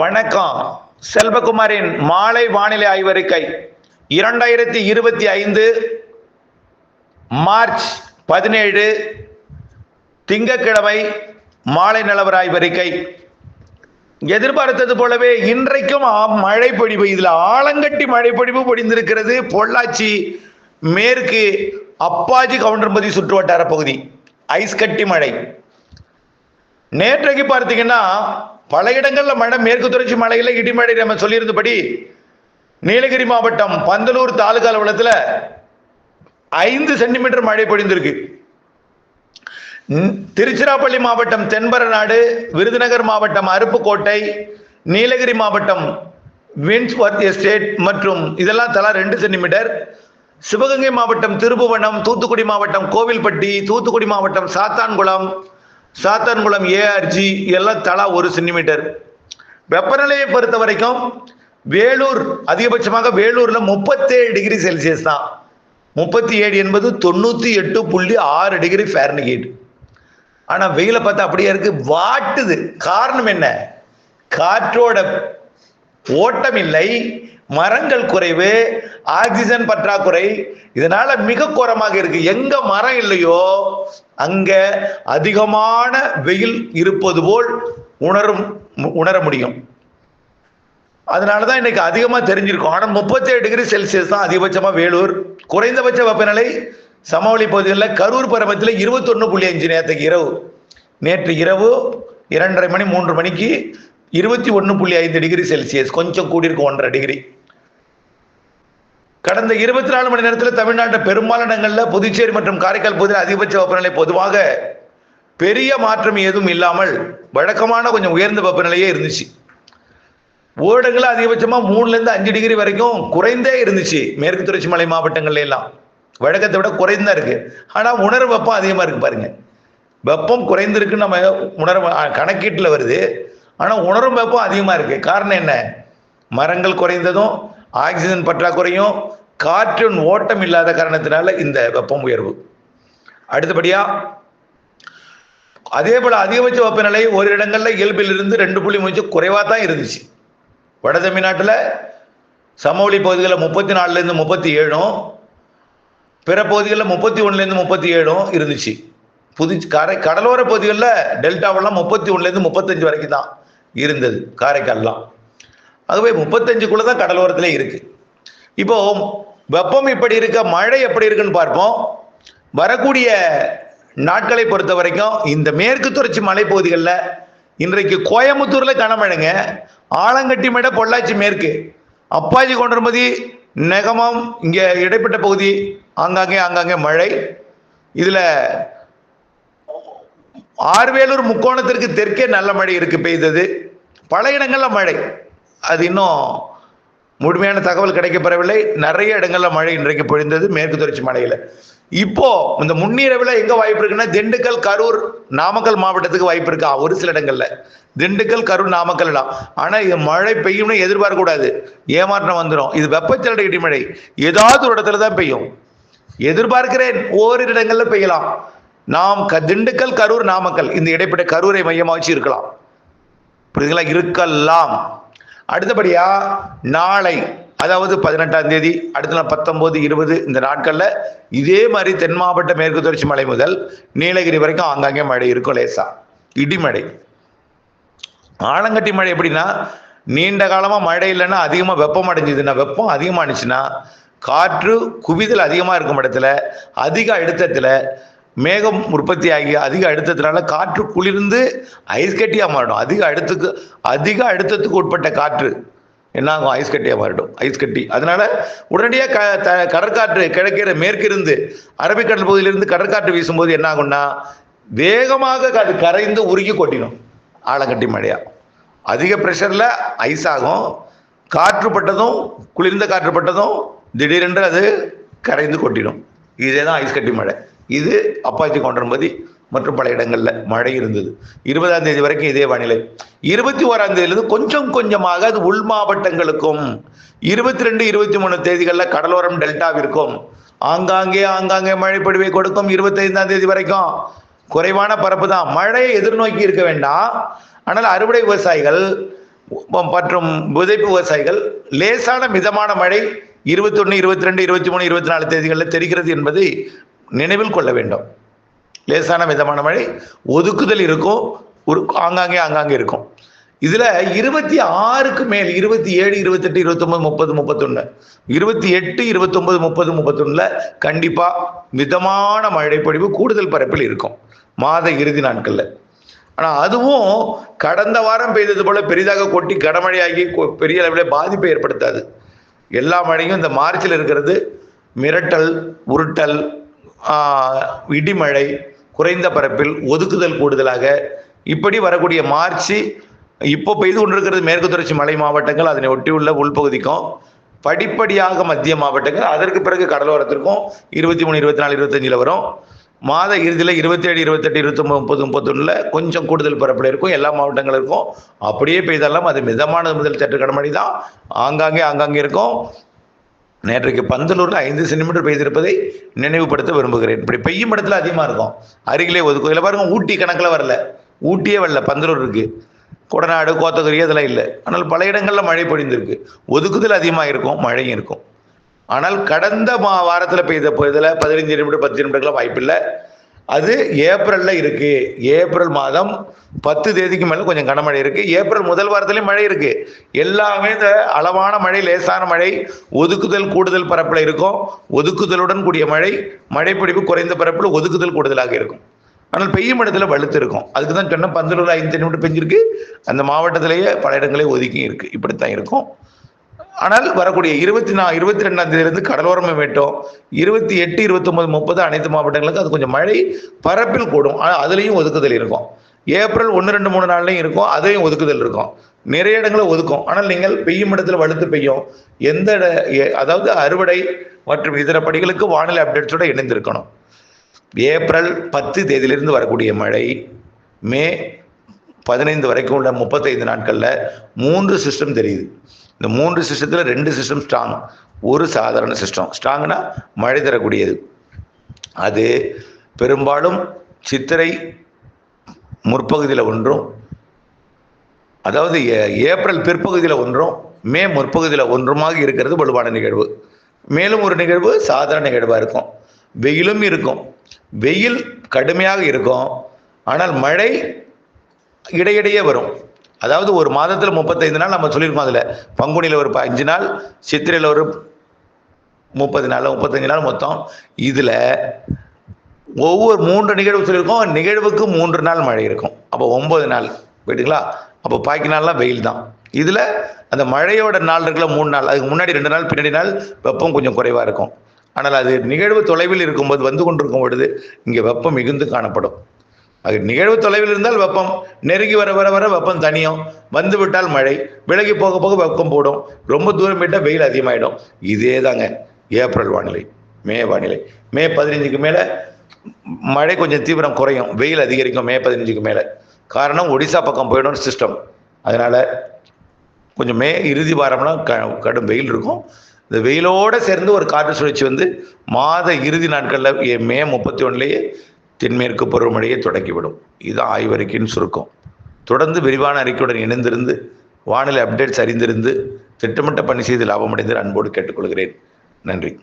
வணக்கம். செல்வகுமாரின் மாலை வானிலை ஆய்வறிக்கை. இரண்டாயிரத்தி இருபத்தி ஐந்து மார்ச் பதினேழு திங்கக்கிழமை மாலை நிலவர ஆய்வறிக்கை. எதிர்பார்த்தது போலவே இன்றைக்கும் மழை பொழிவு. இதுல ஆலங்கட்டி மழை பொழிவு பொழிந்திருக்கிறது. பொள்ளாச்சி மேற்கு அப்பாஜி கவுண்டர்பதி சுற்றுவட்டார பகுதி. ஐஸ் கட்டி மழை. நேற்றைக்கு பார்த்தீங்கன்னா பல இடங்களில் மழை மேற்கு தொடர்ச்சி மலையில் இடிமழை நம்ம சொல்லியிருந்தபடி நீலகிரி மாவட்டம் பந்தலூர் தாலுகா அலுவலகத்தில் ஐந்து சென்டிமீட்டர் மழை பொழிந்திருக்கு. திருச்சிராப்பள்ளி மாவட்டம் தென்பரநாடு விருதுநகர் மாவட்டம் அருப்புக்கோட்டை நீலகிரி மாவட்டம் வின்ஸ்வர்த் எஸ்டேட் மற்றும் இதெல்லாம் தலா ரெண்டு சென்டிமீட்டர். சிவகங்கை மாவட்டம் திருபுவனம் தூத்துக்குடி மாவட்டம் கோவில்பட்டி தூத்துக்குடி மாவட்டம் சாத்தான்குளம் சாத்தான்குளம் ஏஆர்ஜி எல்லாம் தலா ஒரு சென்டிமீட்டர் வெப்பநிலையை பொறுத்த வரைக்கும் வேலூர் அதிகபட்சமாக வேலூர்ல முப்பத்தேழு டிகிரி செல்சியஸ் தான். முப்பத்தி ஏழு என்பது தொண்ணூத்தி எட்டு புள்ளி ஆறு டிகிரி ஃபேரன்ஹீட் ஆனா வெயில பார்த்தா அப்படியே இருக்கு வாட்டுது. காரணம் என்ன? காற்றோட ஓட்டம் இல்லை. மரங்கள் குறைவு ஆக்சிஜன் பற்றாக்குறை இதனால மிக குறமாக இருக்கு. எங்க மரம் இல்லையோ அங்க அதிகமான வெயில் இருப்பது போல் உணரும் உணர முடியும். அதனாலதான் இன்னைக்கு அதிகமா தெரிஞ்சிருக்கும். ஆனா முப்பத்தேழு டிகிரி செல்சியஸ் தான் அதிகபட்சமா வேலூர். குறைந்தபட்ச வெப்பநிலை சமவெளி பகுதிகளில் கரூர் பருவத்தில் இருபத்தொன்று புள்ளி அஞ்சு நேரத்துக்கு இரவு. நேற்று இரவு இரண்டரை மணி மூன்று மணிக்கு இருபத்தி ஒன்று புள்ளி ஐந்து டிகிரி செல்சியஸ். கொஞ்சம் கூடியிருக்கும் ஒன்றரை டிகிரி. கடந்த இருபத்தி நாலு மணி நேரத்தில் தமிழ்நாட்டில் பெரும்பாலான இடங்களில் புதுச்சேரி மற்றும் காரைக்கால் பகுதியில் அதிகபட்ச வெப்பநிலை பொதுவாக பெரிய மாற்றம் எதுவும் இல்லாமல் வழக்கமான கொஞ்சம் உயர்ந்த வெப்பநிலையே இருந்துச்சு. ஓடங்களில் அதிகபட்சமாக மூணுலேருந்து அஞ்சு டிகிரி வரைக்கும் குறைந்தே இருந்துச்சு மேற்கு தொடர்ச்சி மலை மாவட்டங்கள்ல எல்லாம். வழக்கத்தை விட குறைந்தா இருக்கு. ஆனால் உணர்வு வெப்பம் அதிகமாக இருக்கு பாருங்க. வெப்பம் குறைந்திருக்குன்னு நம்ம உணர்வு கணக்கீட்டில் வருது. ஆனால் உணரும் வெப்பம் அதிகமாக இருக்கு. காரணம் என்ன? மரங்கள் குறைந்ததும் ஆக்சிஜன் பற்றாக்குறையும் காற்றின் ஓட்டம் இல்லாத காரணத்தினால இந்த வெப்பம் உயர்வு. அடுத்தபடியா அதே போல அதிகபட்ச வெப்பநிலை ஒரு இடங்களில் இயல்பில் இருந்து ரெண்டு புள்ளி மூச்சு குறைவாக தான் இருந்துச்சு. வட தமிழ்நாட்டில் சமவெளி பகுதிகளில் முப்பத்தி நாலுலேருந்து முப்பத்தி ஏழும் பிற பகுதிகளில் முப்பத்தி ஒன்றுலேருந்து முப்பத்தி ஏழும் இருந்துச்சு. புது கரை கடலோர பகுதிகளில் டெல்டாவெல்லாம் முப்பத்தி ஒன்றுலேருந்து முப்பத்தஞ்சு வரைக்கும் தான் இருந்தது காரைக்கால்லாம். அதுவே முப்பத்தஞ்சுக்குள்ள தான் கடலோரத்தில் இருக்கு. இப்போ வெப்பம் இப்படி இருக்க மழை எப்படி இருக்குன்னு பார்ப்போம். வரக்கூடிய நாட்களை பொறுத்த வரைக்கும் இந்த மேற்கு தொடர்ச்சி மலைப்பகுதிகளில் இன்றைக்கு கோயம்புத்தூர்ல கனமழைங்க ஆலங்கட்டி மேட பொள்ளாச்சி மேற்கு. அப்பாஜி கொண்டமதி நெகமம் இங்க இடைப்பட்ட பகுதி ஆங்காங்கே ஆங்காங்கே மழை. இதுல ஆர்வேலூர் முக்கோணத்திற்கு தெற்கே நல்ல மழை இருக்கு பெய்தது. பல இடங்கள்ல மழை. அது இன்னும் முழுமையான தகவல் கிடைக்கப்பெறவில்லை நிறைய இடங்கள்ல மழை இன்றைக்கு பொழிந்தது மேற்கு தொடர்ச்சி மலையில. இப்போ இந்த முன்னிரவில் எங்க வாய்ப்பு இருக்குன்னா திண்டுக்கல் கரூர் நாமக்கல் மாவட்டத்துக்கு வாய்ப்பு இருக்கா? ஒரு சில இடங்கள்ல. திண்டுக்கல் கரூர் நாமக்கல் இடம் ஆனா இது மழை பெய்யும்னு எதிர்பார்க்க கூடாது ஏமாற்றம் வந்துடும் இது வெப்பச்சலடை இடிமழை. ஏதாவது ஒரு இடத்துல தான் பெய்யும். எதிர்பார்க்கிறேன் ஓரிரு இடங்கள்ல பெய்யலாம். நாம் க- திண்டுக்கல் கரூர் நாமக்கல் இந்த இடைப்பட்ட கரூரை மையமாக வச்சு இருக்கலாம். புரியுதுங்களா? இருக்கலாம். அடுத்தபடியா நாளை அதாவது பதினெட்டாம் தேதி அடுத்த நாள் பத்தொன்பது இருபது இந்த நாட்களில் இதே மாதிரி தென் மாவட்ட மேற்கு தொடர்ச்சி மலை முதல் நீலகிரி வரைக்கும் ஆங்காங்கே மழை இருக்கும் லேசா. இடிமழை ஆலங்கட்டி மழை எப்படின்னா நீண்ட காலமாக மழை இல்லைன்னா அதிகமாக வெப்பம் அடைஞ்சதுன்னா வெப்பம் அதிகமானுச்சுன்னா காற்று குவிதல் அதிகமாக இருக்கும் இடத்துல அதிக அழுத்தத்தில் மேகம் உற்பத்தி ஆகி அதிக அழுத்தத்தினால காற்று குளிர்ந்து ஐஸ் கட்டியாக மாறிடும் அதிக அழுத்துக்கு அதிக அழுத்தத்துக்கு உட்பட்ட காற்று என்ன ஆகும் ஐஸ் கட்டியாக மாறிடும். ஐஸ் கட்டி. அதனால உடனடியாக க த- கடற்காற்று கிழக்கிற மேற்கிருந்து அரபிக்கடல் பகுதியிலிருந்து கடற்காற்று வீசும்போது என்ன ஆகும்னா வேகமாக அது கரைந்து உருகி கொட்டிடும். ஆலங்கட்டி மழையா. அதிக ப்ரெஷரில் ஐஸ் ஆகும். காற்று பட்டதும் குளிர்ந்த காற்று பட்டதும் திடீரென்று அது கரைந்து கொட்டிடும். இதே தான் ஐஸ் கட்டி மழை. இது அப்பாச்சி கொண்டன்பதி மற்றும் பல இடங்களில் மழை இருந்தது. இருபதாம் தேதி வரைக்கும் இதே வானிலை. இருபத்தி ஓராம் தேதியிலிருந்து கொஞ்சம் கொஞ்சமாக அது உள் மாவட்டங்களுக்கும் இருபத்தி ரெண்டு இருபத்தி மூணு தேதிகளில் கடலோரம் டெல்டாவிற்கும் ஆங்காங்கே ஆங்காங்கே மழை பொழிவை கொடுக்கும் இருபத்தைந்தாம் தேதி வரைக்கும். குறைவான பரப்பு தான். மழையை எதிர்நோக்கி இருக்க வேண்டாம். ஆனால் அறுவடை விவசாயிகள் மற்றும் விதைப்பு விவசாயிகள் லேசான மிதமான மழை இருபத்தொன்று இருபத்தி ரெண்டு இருபத்தி மூணு இருபத்தி நாலு தேதிகளில் தெரிகிறது என்பதை நினைவில் கொள்ள வேண்டும். லேசான மிதமான மழை ஒதுக்குதல் இருக்கும் ஒரு ஆங்காங்கே ஆங்காங்கே இருக்கும். இதில் இருபத்தி ஆறுக்கு மேல் இருபத்தி ஏழு இருபத்தெட்டு இருபத்தொம்பது முப்பது முப்பத்தொன்னு இருபத்தி எட்டு இருபத்தொம்பது முப்பது முப்பத்தொன்னில் கண்டிப்பாக மிதமான மழைப்பொழிவு கூடுதல் பரப்பில் இருக்கும். மாத இறுதி நாட்களில். ஆனால் அதுவும் கடந்த வாரம் பெய்தது போல் பெரிதாக கொட்டி கனமழையாகி கொ- பெரிய அளவில் பாதிப்பை ஏற்படுத்தாது. எல்லா மழையும் இந்த மார்ச்சில் இருக்கிறது. மிரட்டல் உருட்டல் இடிமழை குறைந்த பரப்பில் ஒதுக்குதல் கூடுதலாக இப்படி வரக்கூடிய மார்ச் இப்போ பெய்து கொண்டிருக்கிறது மேற்கு தொடர்ச்சி மலை மாவட்டங்கள் அதனை ஒட்டியுள்ள உள்பகுதிக்கும் படிப்படியாக மத்திய மாவட்டங்கள் அதற்கு பிறகு கடலோரத்திற்கும் இருபத்தி மூணு இருபத்தி நாலு இருபத்தஞ்சில் வரும். மாத இறுதியில் இருபத்தேழு இருபத்தெட்டு இருபத்தொம்பது முப்பது முப்பத்தொன்னில் கொஞ்சம் கூடுதல் பரப்பில் இருக்கும் எல்லா மாவட்டங்களும் இருக்கும். அப்படியே பெய்தாலும் அது மிதமானது முதல் சற்று கடமடி தான். ஆங்காங்கே ஆங்காங்கே இருக்கும். நேற்றைக்கு பந்தலூரில் ஐந்து சென்டிமீட்டர் பெய்திருப்பதை நினைவுபடுத்த விரும்புகிறேன். இப்படி பெய்யும் இடத்துல அதிகமாக இருக்கும். அருகிலே ஒதுக்கும் இதில் பாருங்கள் ஊட்டி கணக்கில் வரல. ஊட்டியே வரல பந்தலூர் இருக்குது கொடநாடு கோத்தகிரி அதெல்லாம் இல்லை. ஆனால் பல இடங்களில் மழை பொழிந்திருக்கு. ஒதுக்குதல் அதிகமாக இருக்கும் மழையும் இருக்கும். ஆனால் கடந்த மா வாரத்தில் பெய்த இதில் பதினஞ்சு நிமிடம் பத்து நிமிடங்கள்லாம் வாய்ப்பில்லை. அது ஏப்ரல்ல இருக்கு. ஏப்ரல் மாதம் பத்து தேதிக்கு மேலே கொஞ்சம் கனமழை இருக்கு. ஏப்ரல் முதல் வாரத்திலயும் மழை இருக்கு. எல்லாமே இந்த அளவான மழை லேசான மழை ஒதுக்குதல் கூடுதல் பரப்பில் இருக்கும். ஒதுக்குதலுடன் கூடிய மழை மழைப்பொழிவு குறைந்த பரப்பில் ஒதுக்குதல் கூடுதலாக இருக்கும். ஆனால் பெய்யும் இடத்துல வலுத்து இருக்கும். அதுக்கு தான் சொன்ன பந்தலூர் ஐந்து நிமிடம் பெஞ்சிருக்கு. அந்த மாவட்டத்திலேயே பல இடங்களே ஒதுக்கி இருக்கு. இப்படித்தான் இருக்கும். ஆனால் வரக்கூடிய இருபத்தி நா இருபத்தி ரெண்டாம் தேதியிலிருந்து கடலோரமே மேட்டோம் இருபத்தி எட்டு இருபத்தொன்பது முப்பது அனைத்து மாவட்டங்களுக்கு அது கொஞ்சம் மழை பரப்பில் கூடும். ஆனால் அதுலேயும் ஒதுக்குதல் இருக்கும். ஏப்ரல் ஒன்று ரெண்டு மூணு நாள்லையும் இருக்கும். அதையும் ஒதுக்குதல் இருக்கும். நிறைய இடங்களை ஒதுக்கும். ஆனால் நீங்கள் பெய்யும் இடத்துல வலுத்து பெய்யும். எந்த இட- அதாவது அறுவடை மற்றும் இதர படிகளுக்கு வானிலை அப்டேட்ஸோட இணைந்திருக்கணும். ஏப்ரல் பத்து தேதியிலிருந்து வரக்கூடிய மழை மே பதினைந்து வரைக்கும் உள்ள முப்பத்தைந்து நாட்களில் மூன்று சிஸ்டம் தெரியுது. இந்த மூன்று சிஸ்டத்தில் ரெண்டு சிஸ்டம் ஸ்ட்ராங் ஒரு சாதாரண சிஸ்டம் ஸ்ட்ராங்னா மழை தரக்கூடியது. அது பெரும்பாலும் சித்திரை முற்பகுதியில் ஒன்றும் அதாவது ஏ- ஏப்ரல் பிற்பகுதியில் ஒன்றும் மே முற்பகுதியில் ஒன்றுமாக இருக்கிறது வலுவான நிகழ்வு. மேலும் ஒரு நிகழ்வு சாதாரண நிகழ்வாக இருக்கும். வெயிலும் இருக்கும். வெயில் கடுமையாக இருக்கும். ஆனால் மழை இடையிடையே வரும். அதாவது ஒரு மாதத்தில் முப்பத்தைந்து நாள் நம்ம சொல்லியிருக்கோம் அதில். பங்குனியில் ஒரு ப- அஞ்சு நாள் சித்திரையில் ஒரு முப்பது நாள் முப்பத்தஞ்சு நாள் மொத்தம். இதில் ஒவ்வொரு மூன்று நிகழ்வு சொல்லியிருக்கோம். நிகழ்வுக்கு மூன்று நாள் மழை இருக்கும். அப்போ ஒன்பது நாள். போயிட்டுங்களா அப்போ பாக்கி நாள்லாம் வெயில் தான். இதில் அந்த மழையோட நாள் இருக்குல்ல மூணு நாள். அதுக்கு முன்னாடி ரெண்டு நாள் பின்னாடி நாள் வெப்பம் கொஞ்சம் குறைவாக இருக்கும். ஆனால் அது நிகழ்வு தொலைவில் இருக்கும்போது வந்து கொண்டிருக்கும் பொழுது இங்கே வெப்பம் மிகுந்து காணப்படும். அது நிகழ்வு தொலைவில் இருந்தால் வெப்பம் நெருங்கி வர வர வர வெப்பம் தனியும். வந்து விட்டால் மழை விலகி போக போக வெப்பம் போடும். ரொம்ப தூரம் போயிட்டால் வெயில் அதிகமாயிடும். இதே தாங்க ஏப்ரல் வானிலை மே வானிலை. மே பதினஞ்சுக்கு மேலே மழை கொஞ்சம் தீவிரம் குறையும். வெயில் அதிகரிக்கும் மே பதினஞ்சுக்கு மேலே. காரணம் ஒடிசா பக்கம் போயிடும் சிஸ்டம் அதனால் கொஞ்சம் மே இறுதி வாரம்னா க கடும் வெயில் இருக்கும். இந்த வெயிலோடு சேர்ந்து ஒரு காற்று சுழற்சி வந்து மாத இறுதி நாட்களில் மே முப்பத்தி ஒன்றுலேயே தென்மேற்கு பருவமழையை தொடக்கிவிடும். இதுதான் ஆய்வறிக்கையின் சுருக்கம். தொடர்ந்து விரிவான அறிக்கையுடன் இணைந்திருந்து வானிலை அப்டேட்ஸ் அறிந்திருந்து திட்டமிட்ட பணி செய்து லாபமடைந்து அன்போடு கேட்டுக்கொள்கிறேன். நன்றி.